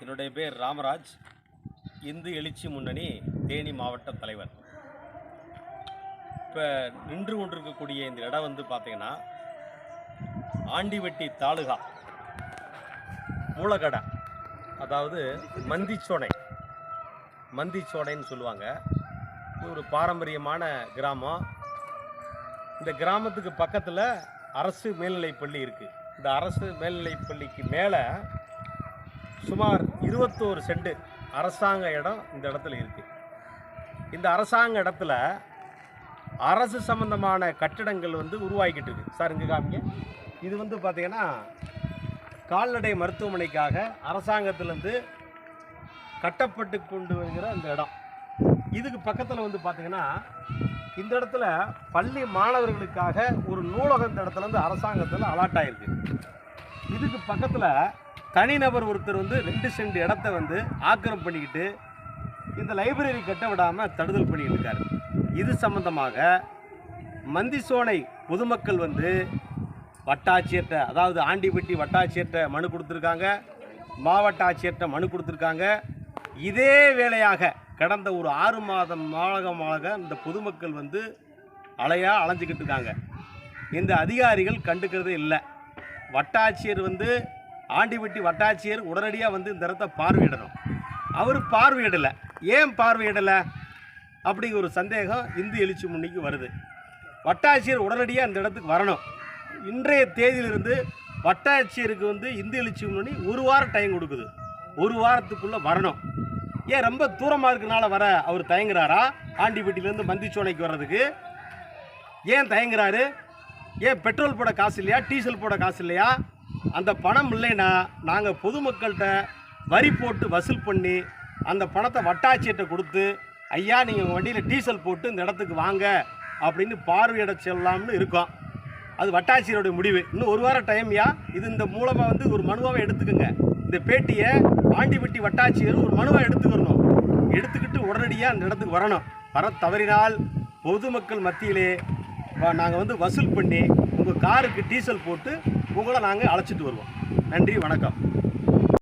என்னுடைய பேர் ராமராஜ். இந்து எழுச்சி முன்னணி தேனி மாவட்ட தலைவர். இப்போ நின்று கொண்டிருக்கக்கூடிய இந்த இடம் வந்து பார்த்தீங்கன்னா ஆண்டிவெட்டி தாலுகா மூலக்கடை அதாவது மந்திச்சோடை மந்திச்சோடைன்னு சொல்லுவாங்க. இது ஒரு பாரம்பரியமான கிராமம். இந்த கிராமத்துக்கு பக்கத்தில் அரசு மேல்நிலைப்பள்ளி இருக்குது இந்த அரசு மேல்நிலைப்பள்ளிக்கு மேலே சுமார் இருபத்தோரு செண்டு அரசாங்க இடம் இந்த இடத்துல இருக்குது இந்த அரசாங்க இடத்துல அரசு சம்பந்தமான கட்டிடங்கள் வந்து உருவாக்கிட்டு இருக்கு. சார் இங்கே காமிங்க. இது வந்து பார்த்தீங்கன்னா கால்நடை மருத்துவமனைக்காக அரசாங்கத்திலேருந்து கட்டப்பட்டு கொண்டு வருகிற அந்த இடம். இதுக்கு பக்கத்தில் வந்து பார்த்தீங்கன்னா இந்த இடத்துல பள்ளி மாணவர்களுக்காக ஒரு நூலகம் இந்த இடத்துல இருந்து அரசாங்கத்தில் அலாட் ஆகிருக்கு இதுக்கு பக்கத்தில் தனிநபர் ஒருத்தர் வந்து ரெண்டு சென்ட் இடத்த வந்து ஆக்கிரம் பண்ணிக்கிட்டு இந்த லைப்ரரி கட்ட விடாமல் தடுதல் பண்ணிக்கிட்டு இருக்காரு. இது சம்பந்தமாக மந்திசோனை பொதுமக்கள் வந்து வட்டாட்சியர்கிட்ட அதாவது ஆண்டிப்பட்டி வட்டாட்சியர்கிட்ட மனு கொடுத்துருக்காங்க. மாவட்ட ஆட்சியர்கிட்ட மனு கொடுத்துருக்காங்க. இதே வேளையாக கடந்த ஒரு ஆறு மாதம் மாதமாக இந்த பொதுமக்கள் வந்து அலையாக அலைஞ்சிக்கிட்டு இருக்காங்க. இந்த அதிகாரிகள் கண்டுக்கிறதே இல்லை. வட்டாட்சியர் வந்து ஆண்டிப்பட்டி வட்டாட்சியர் உடனடியாக வந்து இந்த இடத்த பார்வையிடணும். அவர் பார்வையிடலை. ஏன் பார்வையிடலை? அப்படிங்கிற ஒரு சந்தேகம் இந்து எழுச்சி முன்னிக்கு வருது. வட்டாட்சியர் உடனடியாக இந்த இடத்துக்கு வரணும். இன்றைய தேதியிலிருந்து வட்டாட்சியருக்கு வந்து இந்து எழுச்சி முன்னணி ஒரு வாரம் டைம் கொடுக்குது. ஒரு வாரத்துக்குள்ளே வரணும். ஏன் ரொம்ப தூரமாக இருக்கனால வர அவர் தயங்குறாரா? ஆண்டிப்பட்டியிலேருந்து மந்திச்சோனைக்கு வர்றதுக்கு. ஏன் தயங்குறாரு? ஏன் பெட்ரோல் போட காசு இல்லையா? டீசல் போட காசு இல்லையா? அந்த பணம் இல்லைன்னா நாங்கள் பொதுமக்கள்கிட்ட வரி போட்டு வசூல் பண்ணி அந்த பணத்தை வட்டாட்சியிட்ட கொடுத்து ஐயா நீங்கள் வண்டியில் டீசல் போட்டு இந்த இடத்துக்கு வாங்க அப்படின்னு பார்வையிட செல்லலாம்னு இருக்கோம். அது வட்டாட்சியருடைய முடிவு. இன்னும் ஒரு வாரம் டைம்யா இது இந்த மூலமாக வந்து ஒரு மனுவாக எடுத்துக்கோங்க. இந்த பேட்டியை ஆண்டிப்பட்டி வட்டாட்சியர் ஒரு மனுவாக எடுத்துக்கிறணும் எடுத்துக்கிட்டு உடனடியாக அந்த இடத்துக்கு வரணும். வர தவறினால் பொதுமக்கள் மத்தியிலே நாங்கள் வந்து வசூல் பண்ணி உங்கள் காருக்கு டீசல் போட்டு உங்களை நாங்கள் அழைச்சிட்டு வருவோம். நன்றி வணக்கம்.